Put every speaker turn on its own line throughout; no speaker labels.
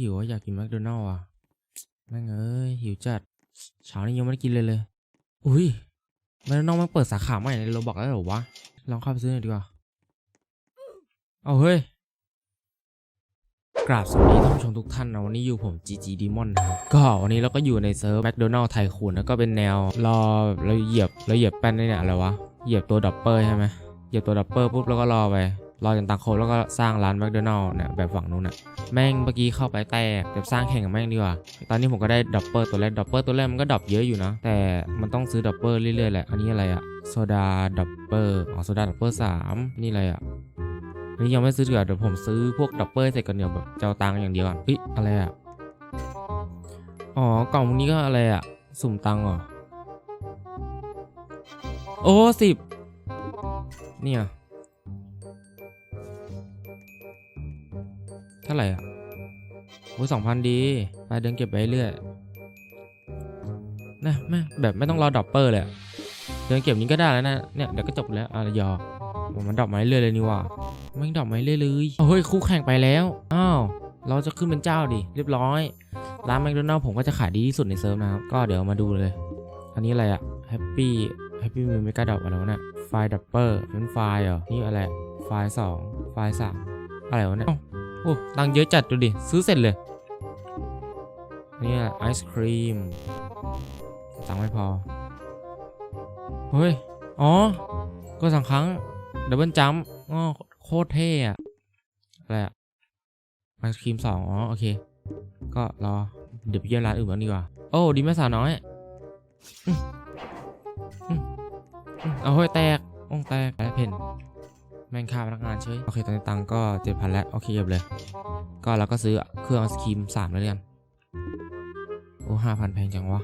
หิวอะอยากกินแมคโดนัลล์อะแม่งเอ้ยหิวจัดเช้านี้ยังไม่ได้กินเลยเลย อุ้ยแมคโดนัลล์มันเปิดสาขาใหม่ในโรบอกแล้วเหรอวะลองเข้าไปซื้อหน่อยดีกว่าเอาเฮ้ยกราบสวัสดีท่านผู้ชมทุกท่านนะวันนี้อยู่ผม GG Demon นะครับก็วันนี้เราก็อยู่ในเซิร์ฟแมคโดนัลล์ไทคูนแล้วก็เป็นแนวรอเราเหยียบเราเหยียบแป้นได้เนี่ยอะไรวะเหยียบตัวดับเบิลใช่ไหมเหยียบตัวดับเบิลปุ๊บแล้วก็รอไป รอจนตังค์ครบแล้วก็สร้างร้านแมคโดนัลล์เนี่ยแบบฝั่งนู้นน่ะแม่งเมื่อกี้เข้าไปแตกเดี๋ยวสร้างแข่งกับแม่งดีกว่า ตอนนี้ผมก็ได้ดับเบิลตัวแรกดับเบิลตัวแรกมันก็ดับเยอะอยู่นะ แต่มันต้องซื้อดับเบิลเรื่อยๆแหละ อันนี้อะไรอะโซดาดับเบิลอ๋อโซดาดับเบิลสามนี่อะไรอะอนนี้ยังไม่ซื้อดีกว่าเดี๋ยวผมซื้อพวกดับเบิลเสร็จกันเดี๋ยวแบบจะเอาตังค์อย่างเดียวก่อนเฮ้ยอะไรอะอ๋อกล่องนี้ก็อะไรอะสุ่มตังค์อโอ้สิบเนี่ย เท่าไหร่อะโอ้สองพันดีไปเดินเก็บไปเรื่อยนะแม่แบบไม่ต้องรอดอปเปอร์เลยเดินเก็บนี้ก็ได้แล้วนะเนี่ยเดี๋ยวก็จบแล้วอะหยอกมันดรอปไม้เรื่อยเลยนี่ว่าไม่ดรอปไม้เรื่อยเลยเฮ้ยคู่แข่งไปแล้วอ้าวเราจะขึ้นเป็นเจ้าดิเรียบร้อยร้านแมคโดนัลล์ผมก็จะขายดีที่สุดในเซิร์ฟนะครับ ก็เดี๋ยวมาดูเลย อันนี้อะไรอะแฮปปี้แฮปปี้มิวไม่กล้าดอกอะไรวะเนี่ยไฟดับเบิลเป็นไฟเหรอนี่อะไรไฟสองไฟสามอะไรวะเนี่ย โอ้ตังเยอะจัดดูดิ ซื้อเสร็จเลย เนี่ยไอศครีม ตังไม่พอ เฮ้ย อ๋อ ก็สองครั้ง ดับเบิลจัมป์อ๋อโคตรเท่อะอะไรอะไอศครีมสองอ๋อ โอเค ก็รอ เดี๋ยวไปเยี่ยมร้านอื่นบ้างดีกว่า โอ้ ดีแม่สาวน้อยเอาเฮ้ยแตกอ้งแตกแล้วเพน แม่งค่าพนักงานเฉยโอเคตอนนี้ตังค์ก็เจ็ดพันแล้วโอเคเก็บเลย ก็เราก็ซื้อเครื่องไอศครีมสามแล้วกันโอ้ห้าพันแพงจังวะ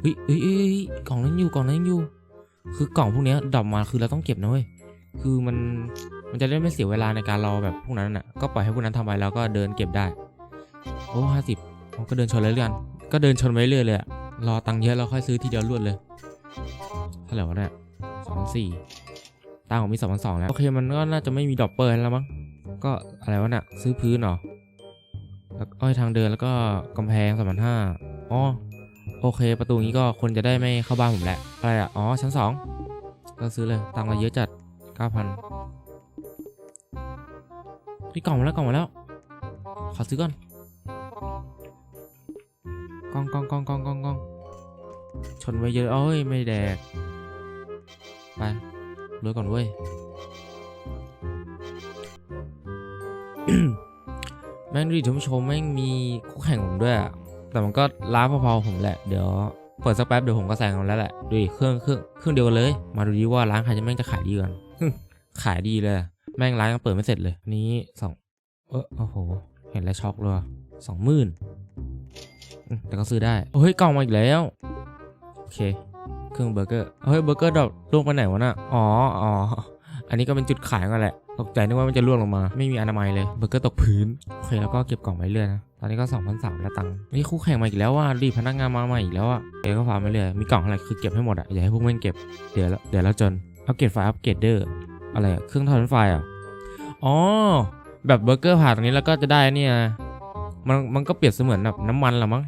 เฮ้ยเฮ้ยเฮ้ยกล่องนั้นอยู่กล่องนั้นอยู่ คือกล่องพวกนี้ดรอปมาคือเราต้องเก็บนะเว้ยคือมันมันจะได้ไม่เสียเวลาในการรอแบบพวกนั้นน่ะก็ปล่อยให้พวกนั้นทำไปแล้วก็เดินเก็บได้โอ้ห้าสิบก็เดินชนเลยแล้วกัน ก็เดินชนไว้เรื่อยเลยอะรอตังค์เยอะแล้วค่อยซื้อทีเดียวรวดเลยเท่าไหร่วะเนี่ยสองสี่ ตังค์ผมมีสองพันสองแล้ว โอเคมันก็น่าจะไม่มีดอปเปอร์แล้วมั้ง ก็อะไรวะเนี่ยซื้อพื้นเหรอแล้วอ้อยทางเดินแล้วก็กำแพงสามพันห้าอ๋อโอเค ประตูนี้ก็คนจะได้ไม่เข้าบ้านผมแหละ อะไรอะ อ๋อ ชั้นสองก็ซื้อเลย ตังค์เราเยอะจัดเก้าพันนี่กล่องมาแล้วกล่องมาแล้ว ขอซื้อก่อนกองกองกองกองกองกองชนไว้เยอะโอ้ย ไม่แดก ไป รวยก่อนเว้ยแม่งดูดิท่านผู้ชมแม่งมีคู่แข่งผมด้วยอะแต่มันก็ล้าพอๆผมแหละ เดี๋ยวเปิดสักแป๊บเดี๋ยวผมก็แซงมันแล้วแหละดูดิเครื่องเครื่องเครื่องเดียวกันเลย มาดูดิว่าร้านใครจะแม่งจะขายดีกันขายดีเลย แม่งร้านยังเปิดไม่เสร็จเลย นี้สองเออโอ้โห เห็นแล้วช็อกเลยว่ะสองหมื่นแต่ก็ซื้อได้โอ้ยกล่องมาอีกแล้ว โอเค เครื่องเบอร์เกอร์เฮ้ยเบอร์เกอร์ดรอปล่วงไปไหนวะน่ะอ๋ออ๋ออันนี้ก็เป็นจุดขายกันแหละ ตกใจนึกว่ามันจะล่วงลงมา ไม่มีอนามัยเลยเบอร์เกอร์ตกพื้นโอเคแล้วก็เก็บกล่องไว้เรื่อยนะตอนนี้ก็2 0 0 3แล้วตังค์นี่คู่แข่งมาอีกแล้วว่ะรีพนักงานมาใหม่อีกแล้วอะเก็ฟาร์มไปเรื่อยมีกล่องอะไรคือเก็บให้หมดอะอย่าให้พวกม่งเก็บเดี๋ยวเดี๋ยวแล้วจนอัปเกรดไฟอัปเกรดเดอร์อะไรอะเครื่องทอดไฟอะอ๋อแบบเบอร์เกอร์ผ่านตรงนี้แล้วก็จะได้เนี่ยมันมันก็เปรียบเสมือนแบบน้ำมันละมั้ง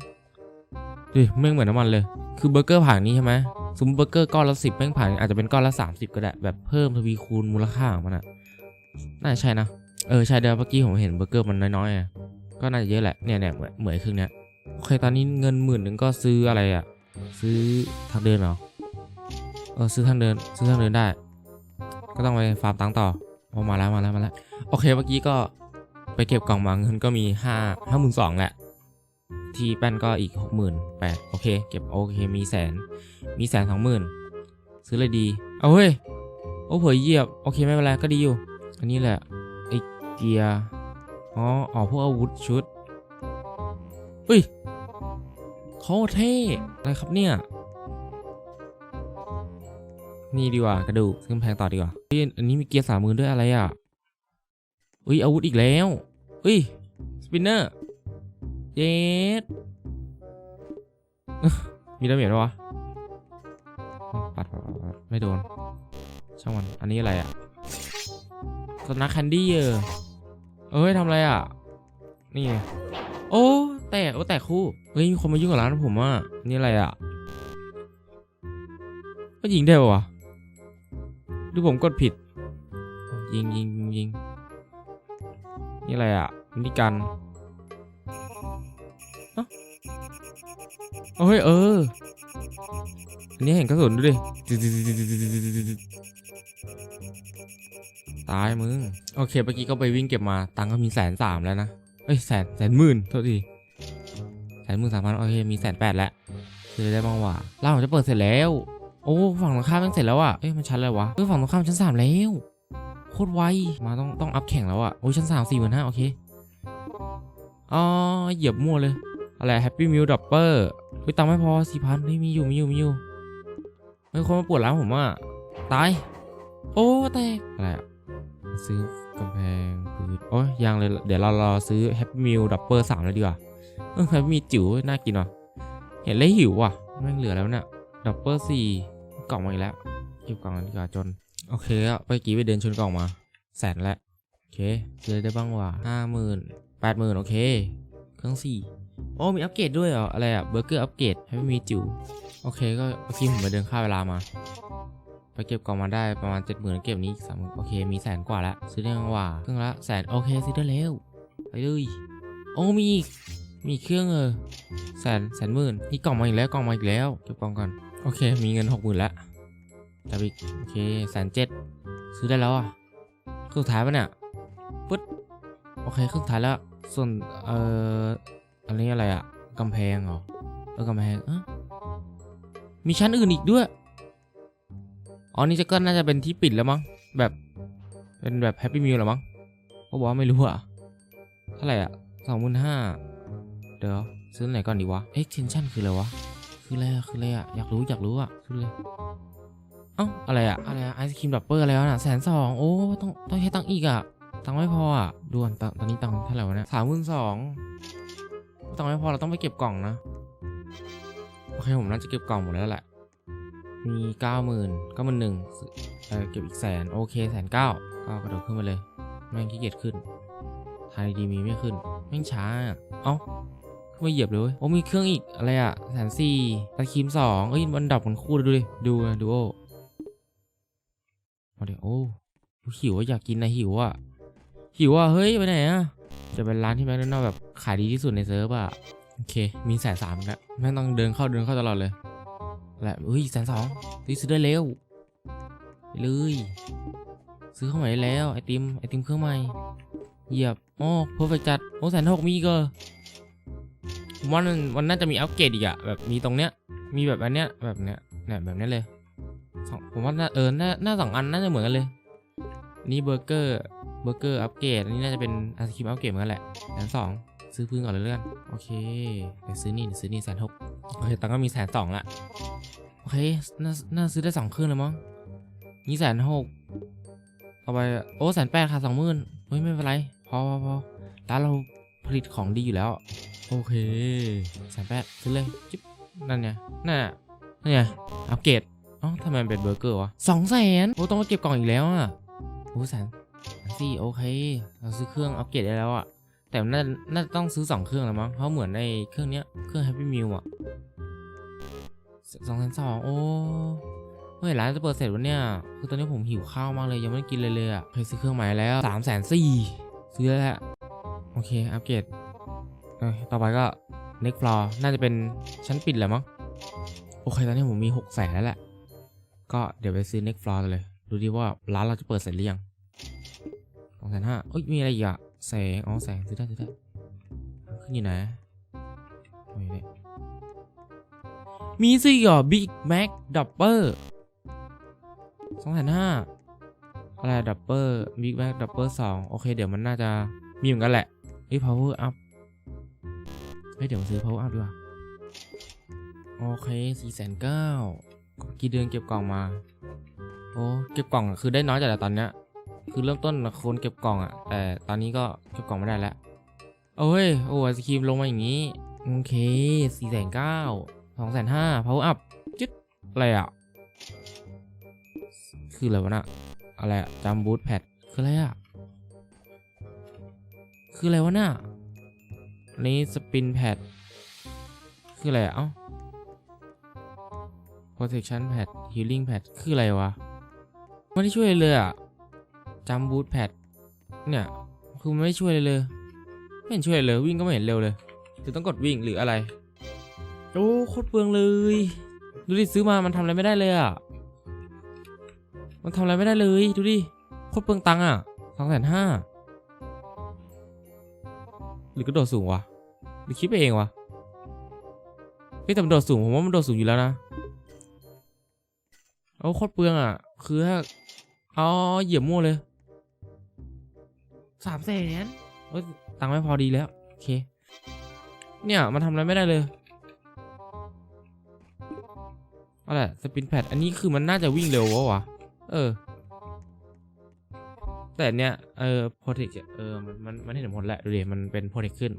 ดิไม่เหมือนน้ำมันเลย คือเบอร์เกอร์ผ่านนี้ใช่ไหม สมมติเบอร์เกอร์ก้อนละสิบแม่งผ่านอาจจะเป็นก้อนละ30ก็ได้แบบเพิ่มทวีคูณมูลค่าของมันอะน่าจะใช่นะ เออใช่เดี๋ยวเมื่อกี้ผมเห็นเบอร์เกอร์มันน้อยๆอะก็น่าจะเยอะแหละเนี่ยเนี่ยเหมือนเหมือนครึ่งเนี้ยโอเคตอนนี้เงินหมื่นหนึ่งก็ซื้ออะไรอะซื้อทางเดินเหรอเออซื้อทางเดินซื้อทางเดินได้ ก็ต้องไปฟาร์มตังค์ต่อพอมาแล้วมาแล้วมาแล้วโอเคเมื่อกี้ก็ไปเก็บกล่องมาเงินก็มีห้าห้าหมื่นสองแหละ ที่แป้นก็อีกหกหมื่นแปดโอเค เก็บโอเคมีแสน มีแสนสองหมื่นซื้อเลยดี เอาเฮ้ย โอ้เผยเหยียบ โอเคไม่เป็นไรก็ดีอยู่ อันนี้แหละไอเกียร์ อ๋ออ๋อพวกอาวุธชุดอุ้ยโคตรเท่อะไรครับเนี่ย นี่ดีกว่ากระดูกซื้อแพงต่อดีกว่าเฮ้ยอันนี้มีเกียร์สามมือด้วยอะไรอะ อุ้ยอาวุธอีกแล้ว อุ้ยสปินเนอร์ เย็ดมีดาเมจปะวะปัดปัดปัดปัดไม่โดน ช่างมัน อันนี้อะไรอะสนักแคนดี้เออเอ้ยทำอะไรอะ นี่ไงโอ้แตกโอ้แตกคู่เฮ้ยมีคนมายุ่งกับร้านผมอะนี่อะไรอะก็ยิงได้ปะวะหรือผมกดผิดยิงยิงยิงยิงนี่อะไรอะนี่กัน เอ้าเอาเฮ้ยเออ อันนี้เห็นกระสุนดูดิ ตายมึง โอเคเมื่อกี้ก็ไปวิ่งเก็บมา ตังค์ก็มีแสนสามแล้วนะ เอ้ยแสนแสนหมื่นโทษทีแสนหมื่นสามพันโอเคมีแสนแปดแล้วซื้อได้บ้างวะร้านผมจะเปิดเสร็จแล้ว โอ้ฝั่งตรงข้ามมันเสร็จแล้วอะ เอ้ยมันชั้นอะไรวะเอ้ยฝั่งตรงข้ามชั้นสามแล้ว โคตรไว มาต้องต้องอัพแข่งแล้วอะ โอ้ยชั้นสามสี่หมื่นห้าโอเค อ๋อเหยียบมั่วเลย อะไรแฮปปี้มิลดับเปอร์เฮ้ยตังไม่พอสี่พันเฮ้ยมีอยู่มีอยู่มีอยู่เฮ้ยคนมาปวดร้านผมอะตาย โอ้แตกอะไรอะซื้อกำแพงปืนโอ้ยยังเลย เดี๋ยวเรารอซื้อแฮปปี้มิลดับเปอร์สามเลยดีกว่าเออแฮปปี้มิลจิ๋วน่ากินว่ะเห็นแล้วหิวว่ะแม่งเหลือแล้วเนี่ยดับเบิลสี่กล่องมาอีกแล้วเก็บกล่องกันดีกว่าจน โอเคอะเมื่อกี้ไปเดินชนกล่องมาแสนแล้วโอเคเลยได้บ้างว่าห้าหมื่นแปดหมื่นโอเค เครื่องสี่ โอ้มีอัปเกรดด้วยเหรอ อะไรอะเบอร์เกอร์อัปเกรดให้ไม่มีจิ๋วโอเคก็เมื่อกี้ผมไปเดินค่าเวลามา ไปเก็บกล่องมาได้ประมาณเจ็ดหมื่นเก็บนี้สามโอเคมีแสนกว่าแล้วซื้อได้บ้างว่าเครื่องละแสนโอเคซื้อได้แล้วไปเลยโอ้มีอีกมีเครื่องเออแสนแสนหมื่นนี่กล่องมาอีกแล้วกล่องมาอีกแล้วเก็บกล่องก่อนโอเค มีเงินหกหมื่นแล้วจับอีกโอเคแสนเจ็ดซื้อได้แล้วอะเครื่องสุดท้ายปะเนี่ยปึ๊ดโอเคเครื่องท้ายแล้วส่วนเอ่อ อันนี้อะไรอะกำแพงเหรอเออกำแพงเอะมีชั้นอื่นอีกด้วย อ๋อ นี่จะก็น่าจะเป็นที่ปิดแล้วมั้ง แบบ เป็นแบบแฮปปี้มิลหรอมั้งเขาบอกว่าไม่รู้อะเท่าไหร่อะสองหมื่นห้าเดี๋ยวซื้อไหนก่อนดีวะ extension คืออะไรวะ คืออะไรอะคืออะไรอะอยากรู้อยากรู้อะซื้อเลยเอ้าอะไรอะอะไรอะไอศครีมดับเบิลอะไรวะน่ะแสนสองโอ้ต้องต้องใช้ตังค์อีกอะตังค์ไม่พออะด่วนตังตอนนี้ตังค์เท่าไหร่วะเนี่ยสามหมื่นสอง ตังไม่พอเราต้องไปเก็บกล่องนะโอเคผมน่าจะเก็บกล่องหมดแล้วแหละมีเก้าหมื่นเก้าหมื่นหนึ่งเออเก็บอีกแสนโอเคแสนเก้าก็กระโดดขึ้นมาเลยแม่งขี้เกียจขึ้นทายดีมีไม่ขึ้นแม่งช้าอะเอ้าไม่เหยียบเลยโอ้มีเครื่องอีกอะไรอะแสนสี่ตะครีมสองเอ้ยมันดับมันคู่เลยดูดิดูนะดูโอเอาเดี๋ยวโอ้หิวอะอยากกินนะหิวอะหิวอะเฮ้ยไปไหนอะ จะเป็นร้านที่แมคโดนัลแบบขายดีที่สุดในเซิร์ฟอะโอเค มีแสนสามแล้วแม่งต้องเดินเข้าเดินเข้าตลอดเลยแหละเฮ้ยแสนสองซื้อได้เร็วไปเลย ซื้อเข้ามาได้แล้ว ไอติมไอติมเครื่องใหม่เหยียบโอ้เพอร์เฟกจัดโอ้แสนหกมีอีก็ผมว่ามันมันน่าจะมีอัปเกรดอีกอะแบบมีตรงเนี้ยมีแบบอันเนี้ยแบบเนี้ยเนี่ยแบบเนี้ยเลยผมว่าน่าเออน่าน่าสองอันน่าจะเหมือนกันเลย นี่เบอร์เกอร์ เบอร์เกอร์อัปเกรดอันนี้น่าจะเป็นไอศครีมอัปเกรดเหมือนกันแหละแสนสองซื้อพื้นก่อนเลยเลื่อนโอเคเดี๋ยวซื้อนี่เดี๋ยวซื้อนี่แสนหกโอเคตังก็มีแสนสองละโอเคน่าน่าซื้อได้สองเครื่องเลยมั้งนี่แสนหกเอาไปโอ้แสนแปดค่ะสองหมื่นเฮ้ยไม่เป็นไรพอพอพอร้านเราผลิตของดีอยู่แล้ว โอเคแสนแปดซื้อเลยจิ๊บนั่นไงนั่นนั่นไงอัปเกรดอ้าทำไมเป็นเบอร์เกอร์วะสองแสนโอ้ต้องมาเก็บกล่องอีกแล้วอะโอ้แสน สี่โอเค เราซื้อเครื่องอัปเกรดได้แล้วอะแต่น่าน่าจะต้องซื้อสองเครื่องแล้วมั้ง เพราะเหมือนในเครื่องเนี้ย เครื่อง Happy Meal อะสองแสนสองโอ้เมื่อไหร่ร้านจะเปิดเสร็จวะเนี่ยคือตอนนี้ผมหิวข้าวมากเลยยังไม่ได้กินเลยเลยอะเคยซื้อเครื่องใหม่แล้วสามแสนสี่ซื้อแล้วแหละโอเค อัปเกรดต่อไปก็ next floor น่าจะเป็นชั้นปิดแหละมั้ง โอเค ตอนนี้ผมมีหกแสนแล้วแหละ ก็เดี๋ยวไปซื้อ next floor เลย ดูดิว่าร้านเราจะเปิดเสร็จหรือยัง องแสนห้าเอ้ย มีอะไรอีกอะแสง อ๋อ แสงซื้อได้ซื้อได้ ขึ้นอยู่ไหนโอ้ยเนี่ยมีสิเหรอ Big Mac Double สองแสนห้าอะไรดับเบิลบิ๊กแม็กดับเบิลสองโอเค เดี๋ยวมันน่าจะมีเหมือนกันแหละเฮ้ย power up เฮ้ย เดี๋ยวมาซื้อ power up ดีกว่า โอเคสี่แสนเก้ากี่เดือนเก็บกล่องมา โอ้ เก็บกล่องคือได้น้อยจากแต่ตอนเนี้ย คือเริ่มต้นคนเก็บกล่องอะแต่ตอนนี้ก็เก็บกล่องไม่ได้แล้วโอ้ยโอ้ไอศครีมลงมาอย่างนี้ โอเคสี่แสนเก้าสองแสนห้า power up จิ๊ดอะไรอะคืออะไรวะน่ะอะไรอะจัมบูทแพดคืออะไรอะคืออะไรวะน่ะอันนี้สปินแพดคืออะไรอะเอ้า protection pad healing pad คืออะไรวะ ไม่ได้ช่วยเลยอะ จำบูทแพดเนี่ยคือไม่ช่วยเลยเลยไม่เห็นช่วยเลยวิ่งก็ไม่เห็นเร็วเลยหรือต้องกดวิ่งหรืออะไรโอ้โคตรเปลืองเลยดูดิซื้อมามันทำอะไรไม่ได้เลยอะมันทำอะไรไม่ได้เลยดูดิโคตรเปลืองตังค์อะสองแสนห้าหรือกระโดดสูงวะหรือคิดไปเองวะเฮ้ยแต่มันโดดสูงผมว่ามันโดดสูงอยู่แล้วนะโอ้โคตรเปลืองอะ คือถ้าอ๋อเหยียบมั่วเลย สามแสนเอ้ยตังค์ไม่พอดีแล้ว โอเค เนี่ย มันทำอะไรไม่ได้เลยอะไรสปินแพดอันนี้คือมันน่าจะวิ่งเร็ววะวะเออ แต่เนี้ยเออโปรเทคเออมันมันมันเห็นผลแหละดูดิมันเป็นโปรเทคขึ้น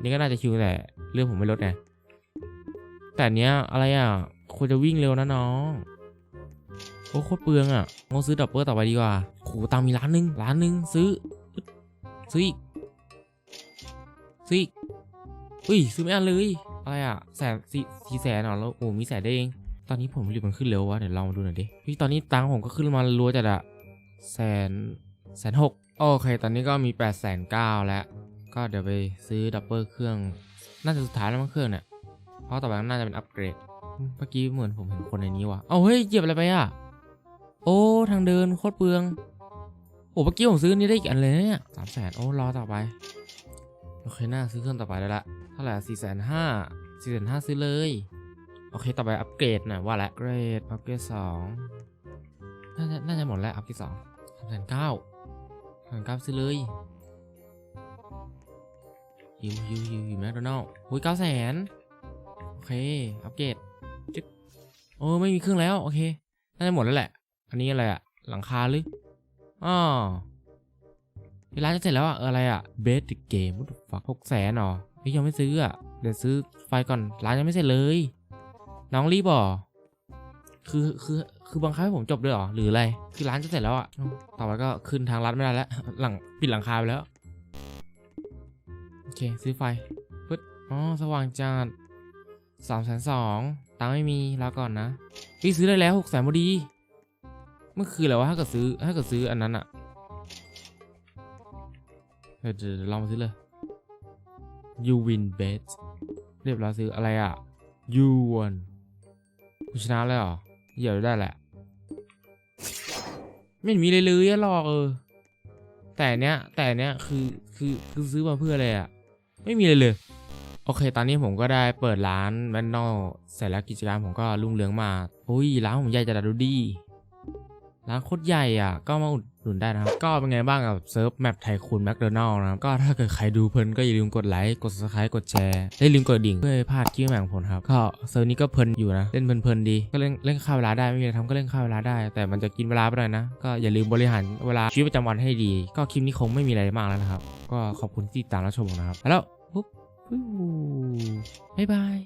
นี่ก็น่าจะชิวแต่เรื่องผมไม่ลดไงแต่เนี้ยอะไรอะควรจะวิ่งเร็วนะน้องโอ้โคตรเปลืองอะงงซื้อดับเบิลต่อไปดีกว่าโหตังมีล้านหนึ่งล้านหนึ่งซื้อ ซื้ออีกซื้ออีกอุ้ยซื้อไม่อันเลย อะไรอะแสนสี่สี่แสนเหรอแล้วโอ้มีแสนได้เองตอนนี้ผมรีบมันขึ้นเร็ววะเดี๋ยวลองมาดูหน่อยดิพี่ตอนนี้ตังค์ผมก็ขึ้นมารัวจัดอะแสนแสนหกโอเค ตอนนี้ก็มีแปดแสนเก้าแล้ว ก็เดี๋ยวไปซื้อดับเบิลเครื่อง น่าจะสุดท้ายแล้วมั้งเครื่องเนี่ย เพราะต่อไปน่าจะเป็นอัปเกรด เมื่อกี้เหมือนผมเห็นคนในนี้ว่ะ เอาเฮ้ยเหยียบอะไรไปอะ โอ้ ทางเดินโคตรเปลือง โอ้เมื่อกี้ผมซื้อนี่ได้อีกอันเลยเนี่ยสามแสนโอ้รอต่อไป โอเคน่าซื้อเครื่องต่อไปได้ละเท่าไหร่สี่แสนห้าสี่แสนห้าซื้อเลย โอเคต่อไปอัปเกรดหน่อยว่าละเกรดอัปเกรดสองน่าจะน่าจะหมดแล้วอัปเกรดสองสามแสนเก้าสามแสนเก้าซื้อเลยฮิวฮิวฮิวฮิวแมคโดนัลด์อุ้ยเก้าแสนโอเคอัปเกรดจึ๊บโอ้ไม่มีเครื่องแล้วโอเคน่าจะหมดแล้วแหละ อันนี้อะไรอะหลังคาหรือ อ๋อเวลานจะเสร็จแล้วอะอะไรอะเบสติเกมฝักหกแสนหรอเฮ้ยยังไม่ซื้ออะเดี๋ยวซื้อไฟก่อนร้านยังไม่เสร็จเลย น้องรีบบ่คือคือคือบังคับให้ผมจบด้วยหรอหรืออะไรคือร้านจะเสร็จแล้วอะต่อไปก็ขึ้นทางรัดไม่ได้แล้ว หลังปิดหลังคาไปแล้วโอเคซื้อไฟปึ๊ดอ๋อสว่างจัดสามแสนสองตังไม่มีลาก่อนนะพี่ซื้อได้แล้วหกแสนพอดี มื่อคืนแล้วว่าถ้าเกิดซื้อถ้าเกิดซื้ออันนั้นอะเดี๋ยวลองมาซื้อเลย you win bet เรียบร้อยซื้ออะไรอะ you won กูชนะเลยเหรอเหยียบได้แหละ ไม่มีเลยเลยอะหรอกเออ แต่เนี้ยแต่เนี้ยคือคือคือซื้อมาเพื่ออะไรอะไม่มีเลยเลย โอเค ตอนนี้ผมก็ได้เปิดร้านแมนนอลเสร็จแล้วกิจการผมก็รุ่งเรืองมากโอ้ยร้านผมใหญ่จัดอะดูดี ร้านโคตรใหญ่อะ ก็มาอุดหนุนได้นะครับ ก็เป็นไงบ้างกับเซิร์ฟแมปไทคูนแมคโดนัลล์นะครับ ก็ถ้าเกิดใครดูเพลินก็อย่าลืมกดไลค์ กด subscribe กดแชร์ได้ลืมกดดิ่งเพื่อไม่พลาดคลิปใหม่ของผมครับ ก็เซิร์ฟนี้ก็เพลินอยู่นะ เล่นเพลินๆดี ก็เล่นเล่นข้าวเวลาได้ไม่มีอะไรทำก็เล่นข้าวเวลาได้ แต่มันจะกินเวลาไปหน่อยนะ ก็อย่าลืมบริหารเวลาชีวิตประจำวันให้ดี ก็คลิปนี้คงไม่มีอะไรมากแล้วนะครับ ก็ขอบคุณที่ติดตามรับชมนะครับ แล้วปุ๊บปุ๊บบ๊ายบาย